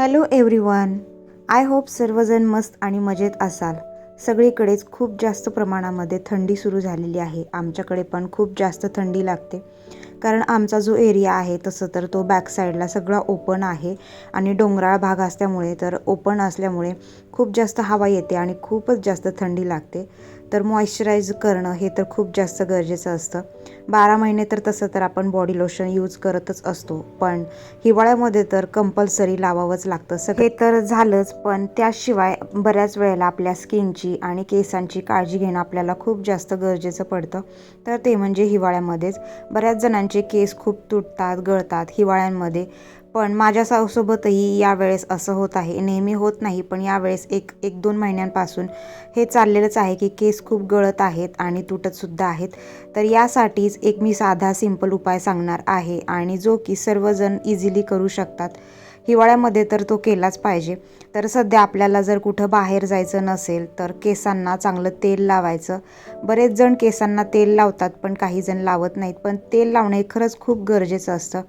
Hello everyone I hope सर्वजण मस्त आणि मजेत असाल. सगळीकडेच खूप जास्त प्रमाणामध्ये थंडी सुरू झालेली आहे. आमच्याकडे पण खूप जास्त थंडी लागते. कारण आमचा जो एरिया आहे तसं तर तो बॅक साईडला सगळा ओपन आहे आणि डोंगराळ भाग असल्यामुळे तर ओपन असल्यामुळे खूप जास्त हवा येते आणि खूपच जास्त थंडी लागते. तर मॉइश्चरायज करणं हे तर खूप जास्त गरजेचं असतं. बारा महिने तर तसं तर आपण बॉडी लोशन यूज करतच असतो. पण हिवाळ्यामध्ये तर कंपल्सरी लावावंच लागतं. सगळे तर झालंच पण त्याशिवाय बऱ्याच वेळेला आपल्या स्किनची आणि केसांची काळजी घेणं आपल्याला खूप जास्त गरजेचं पडतं. तर ते म्हणजे हिवाळ्यामध्येच. बऱ्याच जणांचे केस खूप तुटतात गळतात. हिवाळ्यांमध्ये पण माझ्या सा- यावेळेस असं होत आहे. नेहमी होत नाही पण यावेळेस एक एक दोन महिन्यांपासून हे चाललेलंच आहे की केस खूप गळत आहेत आणि तुटतसुद्धा आहेत. तर यासाठीच एक मी साधा सिंपल उपाय सांगणार आहे आणि जो की सर्वजण इझिली करू शकतात. हिवाळ्यामध्ये तर तो केलाच पाहिजे. तर सध्या आपल्याला जर कुठं बाहेर जायचं नसेल तर केसांना चांगलं तेल लावायचं. बरेच जण केसांना तेल लावतात पण काही जण लावत नाहीत. पण तेल लावणं हे खरंच खूप गरजेचं असतं.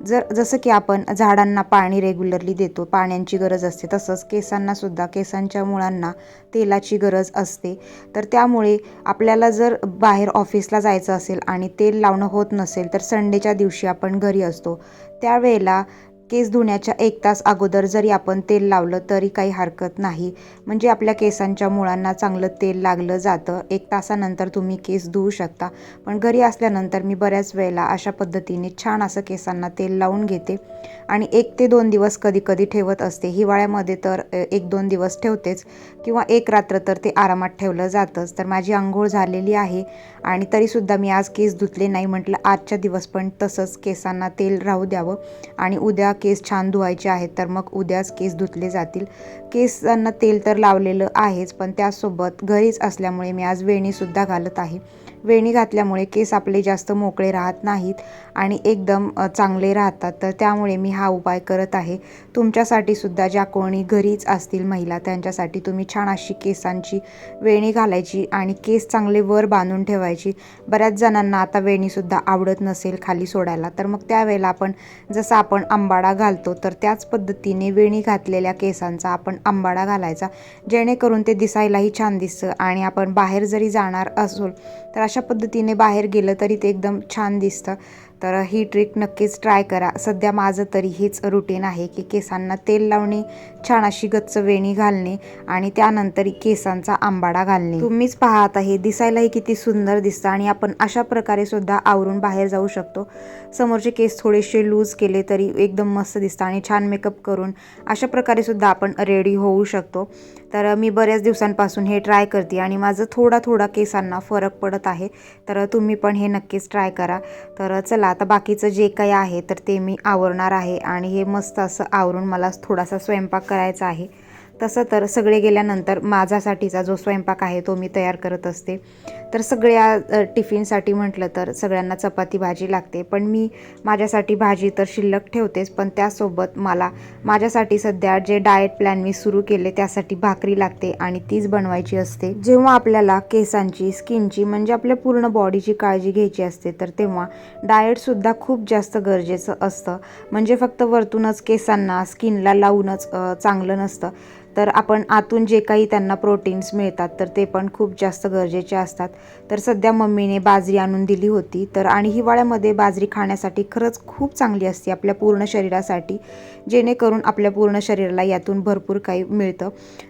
जर जसं की आपण झाडांना पाणी रेग्युलरली देतो पाण्याची गरज असते तसंच केसांनासुद्धा केसांच्या मुळांना तेलाची गरज असते. तर त्यामुळे आपल्याला जर बाहेर ऑफिसला जायचं असेल आणि तेल लावणं होत नसेल तर संडेच्या दिवशी आपण घरी असतो. त्यावेळेला केस धुण्याच्या एक तास अगोदर जरी आपण तेल लावलं तरी काही हरकत नाही. म्हणजे आपल्या केसांच्या मुळांना चांगलं तेल लागलं जातं. एक तासानंतर तुम्ही केस धुवू शकता. पण घरी असल्यानंतर मी बऱ्याच वेळेला अशा पद्धतीने छान असं केसांना तेल लावून घेते. आणि एक ते दोन दिवस कधी कधी ठेवत असते. हिवाळ्यामध्ये तर एक दोन दिवस ठेवतेच. किंवा एक रात्र तर ते आरामात ठेवलं जातंच. तर माझी आंघोळ झालेली आहे. आणि तरीसुद्धा मी आज केस धुतले नाही म्हटलं आजच्या दिवस पण तसंच केसांना तेल राहू द्यावं. आणि उद्या केस छान धुवायचे आहेत तर मग उद्याच केस धुतले जातील. केसांना तेल तर लावलेलं आहेच पण त्यासोबत घरीच असल्यामुळे मी आज वेणीसुद्धा घालत आहे. वेणी घातल्यामुळे केस आपले जास्त मोकळे राहत नाहीत आणि एकदम चांगले राहतात. तर त्यामुळे मी हा उपाय करत आहे. तुमच्यासाठी सुद्धा ज्या कोणी घरीच असतील महिला त्यांच्यासाठी तुम्ही छान अशी केसांची वेणी घालायची आणि केस चांगले वर बांधून ठेवायची. बऱ्याच जणांना आता वेणीसुद्धा आवडत नसेल खाली सोडायला. तर मग त्यावेळेला आपण जसं आपण आंबाडा घालतो तर त्याच पद्धतीने वेणी घातलेल्या केसांचा आपण आंबाडा घालायचा. जेणेकरून ते दिसायलाही छान दिसतं आणि आपण बाहेर जरी जाणार असो तर अशा पद्धतीने बाहेर गेलं तरी ते एकदम छान दिसतं. तर ही ट्रिक नक्कीच ट्राय करा. सध्या माझं तरी हेच रुटीन आहे की केसांना तेल लावणे छान अशी गच्च वेणी घालणे आणि त्यानंतर केसांचा आंबाडा घालणे. तुम्हीच पाहत आहे दिसायलाही किती सुंदर दिसतं आणि आपण अशा प्रकारे सुद्धा आवरून बाहेर जाऊ शकतो. समोरचे केस थोडेसे लूज केले तरी एकदम मस्त दिसतं आणि छान मेकअप करून अशा प्रकारे सुद्धा आपण रेडी होऊ शकतो. तर मी बऱ्याच दिवसांपासून हे ट्राय करते आणि माझं थोडा थोडा केसांना फरक पडत आहे. तर तुम्ही पण हे नक्कीच ट्राय करा. तर चला आता बाकीचं जे काही आहे तर ते मी आवरणार आहे. आणि हे मस्त असं आवरून मला थोडासा स्वयंपाक करायचा आहे. तसं तर सगळे गेल्यानंतर माझ्यासाठीचा जो स्वयंपाक आहे तो मी तयार करत असते. तर सगळ्या टिफिनसाठी म्हटलं तर सगळ्यांना चपाती भाजी लागते. पण मी माझ्यासाठी भाजी तर शिल्लक ठेवतेच पण त्यासोबत मला माझ्यासाठी सध्या जे डाएट प्लॅन मी सुरू केले त्यासाठी भाकरी लागते आणि तीच बनवायची असते. जेव्हा आपल्याला केसांची स्किनची म्हणजे आपल्या पूर्ण बॉडीची काळजी घ्यायची असते तर तेव्हा डाएटसुद्धा खूप जास्त गरजेचं असतं. म्हणजे फक्त वरतूनच केसांना स्किनला लावूनच चांगलं नसतं. तर आपण आतून जे काही त्यांना प्रोटीन्स मिळतात तर ते पण खूप जास्त गरजेचे असतात. तर सध्या मम्मीने बाजरी आणून दिली होती तर आणि हिवाळ्यामध्ये बाजरी खाण्यासाठी खरंच खूप चांगली असते आपल्या पूर्ण शरीरासाठी जेणेकरून आपल्या पूर्ण शरीराला यातून भरपूर काही मिळतं.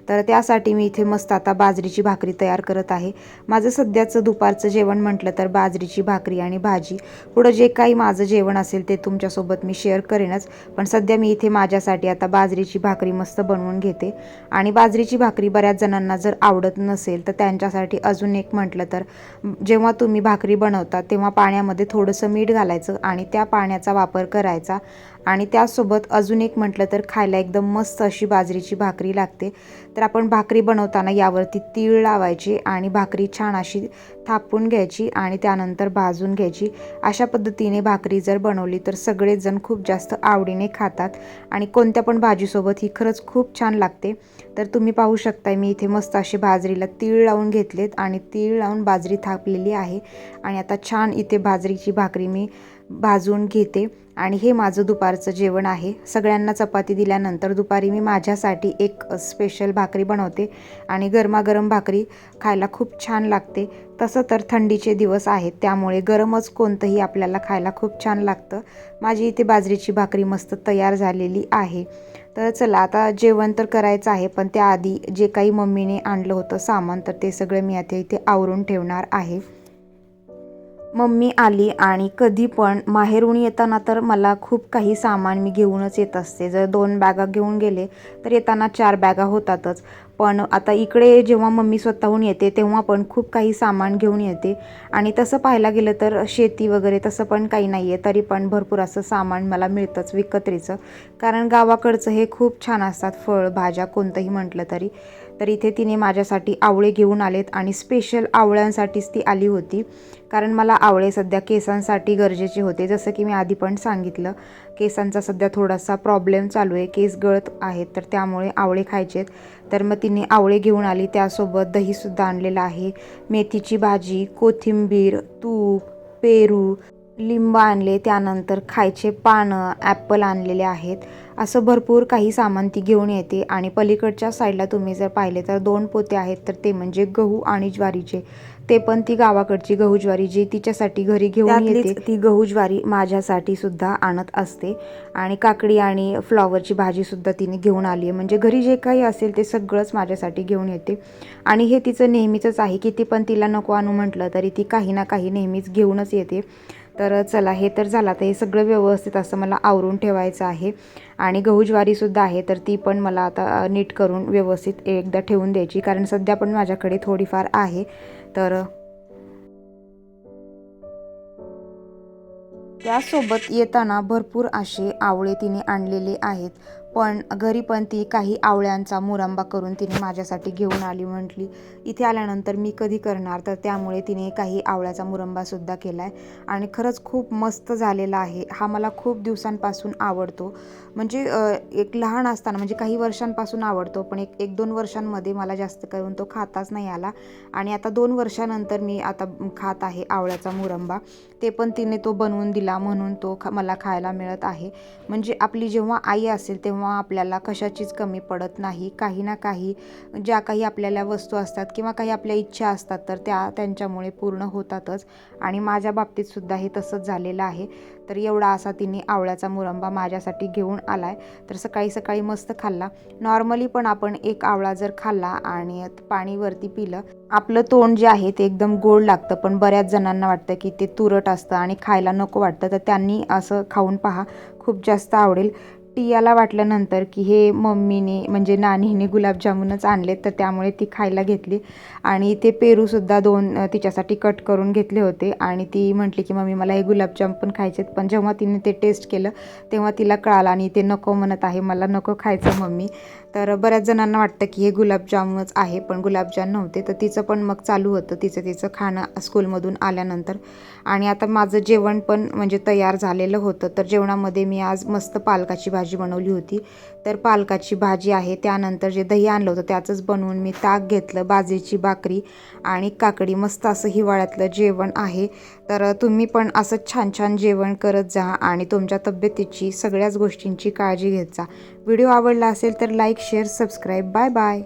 तर त्यासाठी मी इथे मस्त आता बाजरीची भाकरी तयार करत आहे. माझं सध्याचं दुपारचं जेवण म्हटलं तर बाजरीची भाकरी आणि भाजी. पुढं जे काही माझं जेवण असेल ते तुमच्यासोबत मी शेअर करेनच पण सध्या मी इथे माझ्यासाठी आता बाजरीची भाकरी मस्त बनवून घेते. आणि बाजरीची भाकरी बऱ्याच जणांना जर आवडत नसेल तर त्यांच्यासाठी अजून एक म्हटलं तर जेव्हा तुम्ही भाकरी बनवता तेव्हा पाण्यामध्ये थोडंसं मीठ घालायचं आणि त्या पाण्याचा वापर करायचा. आणि त्यासोबत अजून एक म्हटलं तर खायला एकदम मस्त अशी बाजरीची भाकरी लागते. तर आपण भाकरी बनवताना यावरती तीळ लावायची आणि भाकरी छान अशी थापून घ्यायची आणि त्यानंतर भाजून घ्यायची. अशा पद्धतीने भाकरी जर बनवली तर सगळेजण खूप जास्त आवडीने खातात आणि कोणत्या पण भाजीसोबत ही खरंच खूप छान लागते. तर तुम्ही पाहू शकताय मी इथे मस्त अशी बाजरीला तीळ लावून घेतलेत आणि तीळ लावून बाजरी थापलेली आहे. आणि आता छान इथे बाजरीची भाकरी मी भाजून घेते आणि हे माझं दुपारचं जेवण आहे. सगळ्यांना चपाती दिल्यानंतर दुपारी मी माझ्यासाठी एक स्पेशल भाकरी बनवते आणि गरमागरम भाकरी खायला खूप छान लागते. तसं तर थंडीचे दिवस आहेत त्यामुळे गरमच कोणतंही आपल्याला खायला खूप छान लागतं. माझी इथे बाजरीची भाकरी मस्त तयार झालेली आहे. तर चला आता जेवण तर करायचं आहे पण त्याआधी जे काही मम्मीने आणलं होतं सामान तर ते सगळं मी आता इथे आवरून ठेवणार आहे. मम्मी आली आणि कधी पण माहेरून येताना तर मला खूप काही सामान मी घेऊनच येत असते. जर दोन बॅगा घेऊन गेले तर येताना चार बॅगा होतातच. पण आता इकडे जेव्हा मम्मी स्वतःहून येते तेव्हा पण खूप काही सामान घेऊन येते. आणि तसं पाहायला गेलं तर शेती वगैरे तसं पण काही नाही आहे तरी पण भरपूर असं सामान मला मिळतंच विकत्रीचं. कारण गावाकडचं हे खूप छान असतात फळ भाज्या कोणतंही म्हटलं तरी. तर इथे तिने माझ्यासाठी आवळे घेऊन आलेत आणि स्पेशल आवळ्यांसाठीच ती आली होती. कारण मला आवळे सध्या केसांसाठी गरजेचे होते. जसं की मी आधी पण सांगितलं केसांचा सध्या थोडासा प्रॉब्लेम चालू आहे. केस गळत आहेत तर त्यामुळे आवळे खायचेत. तर मग तिने आवळे घेऊन आली. त्यासोबत दहीसुद्धा आणलेलं आहे. मेथीची भाजी कोथिंबीर तूप पेरू लिंब आणले त्यानंतर खायचे पानं ॲपल आणलेले आहेत. असं भरपूर काही सामान ती घेऊन येते. आणि पलीकडच्या साईडला तुम्ही जर पाहिले तर दोन पोते आहेत तर ते म्हणजे गहू आणि ज्वारीचे. ते पण ती गावाकडची गहू ज्वारी जी तिच्यासाठी घरी घेऊन येते. ती गहू ज्वारी माझ्यासाठी सुद्धा आणत असते. आणि काकडी आणि फ्लॉवरची भाजी सुद्धा तिने घेऊन आली आहे. म्हणजे घरी जे काही असेल ते सगळंच माझ्यासाठी घेऊन येते. आणि हे तिचं नेहमीचंच आहे किती पण तिला नको आणू म्हटलं तरी ती काही ना काही नेहमीच घेऊनच येते. तर चला हे तर झालं. तर हे सगळं व्यवस्थित असं मला आवरून ठेवायचं आहे. आणि गहू ज्वारीसुद्धा आहे तर ती पण मला आता नीट करून व्यवस्थित एकदा ठेवून द्यायची. कारण सध्या पण माझ्याकडे थोडीफार आहे. तर त्यासोबत येताना भरपूर असे आवळे तिने आणलेले आहेत. पण घरी पण ती काही आवळ्यांचा मुरंबा करून तिने माझ्यासाठी घेऊन आली म्हटली. इथे आल्यानंतर मी कधी करणार? तर त्यामुळे तिने काही आवळ्याचा मुरंबासुद्धा केला आहे आणि खरंच खूप मस्त झालेला आहे. हा मला खूप दिवसांपासून आवडतो. म्हणजे एक लहान असताना म्हणजे काही वर्षांपासून आवडतो पण एक एक दोन वर्षांमध्ये मला जास्त करून तो खाताच नाही आला. आणि आता दोन वर्षानंतर मी आता खात आहे आवळ्याचा मुरंबा. ते पण तिने तो बनवून दिला म्हणून तो खा मला खायला मिळत आहे. म्हणजे आपली जेव्हा आई असेल तेव्हा आपल्याला कशाचीच कमी पडत नाही. काही ना काही ज्या काही आपल्याला वस्तू असतात किंवा काही आपल्या इच्छा असतात तर त्या त्यांच्यामुळे पूर्ण होतातच. आणि माझ्या बाबतीत सुद्धा हे तसंच झालेलं आहे. तर एवढा असा तिने आवळ्याचा मुरंबा माझ्यासाठी घेऊन आला आहे तर सकाळी सकाळी मस्त खाल्ला. नॉर्मली पण आपण एक आवळा जर खाल्ला आणि पाणीवरती पिलं आपलं तोंड जे आहे ते एकदम गोड लागतं. पण बऱ्याच जणांना वाटतं की ते तुरट असतं आणि खायला नको वाटतं. तर त्यांनी असं खाऊन पहा. खूप जास्त आवडेल. टियाला वाटल्यानंतर की हे मम्मीने म्हणजे नानीने गुलाबजामुनच आणले तर त्यामुळे ती खायला घेतली. आणि ते पेरूसुद्धा दोन तिच्यासाठी कट करून घेतले होते. आणि ती म्हटली की मम्मी मला हे गुलाबजाम पण खायचे पण जेव्हा तिने ते टेस्ट केलं तेव्हा तिला कळालं आणि ते नको म्हणत आहे मला नको खायचं मम्मी. तर बऱ्याच जणांना वाटतं की हे गुलाबजामच आहे पण गुलाबजाम नव्हते. तर तिचं पण मग चालू होतं. तिचं तिचं खाणं स्कूलमधून आल्यानंतर. आणि आता माझं जेवण पण म्हणजे तयार झालेलं होतं. तर जेवणामध्ये मी आज मस्त पालकाची भाजी भाजी बनवली होती. तर पालकाची भाजी आहे. त्यानंतर जे दही आणलं होतं त्याचंच बनवून मी ताक घेतलं बाजरीची भाकरी आणि काकडी. मस्त असं हिवाळ्यातलं जेवण आहे. तर तुम्ही पण असं छान छान जेवण करत जा आणि तुमच्या तब्येतीची सगळ्याच गोष्टींची काळजी घेत जा. व्हिडिओ आवडला असेल तर like share subscribe. Bye bye.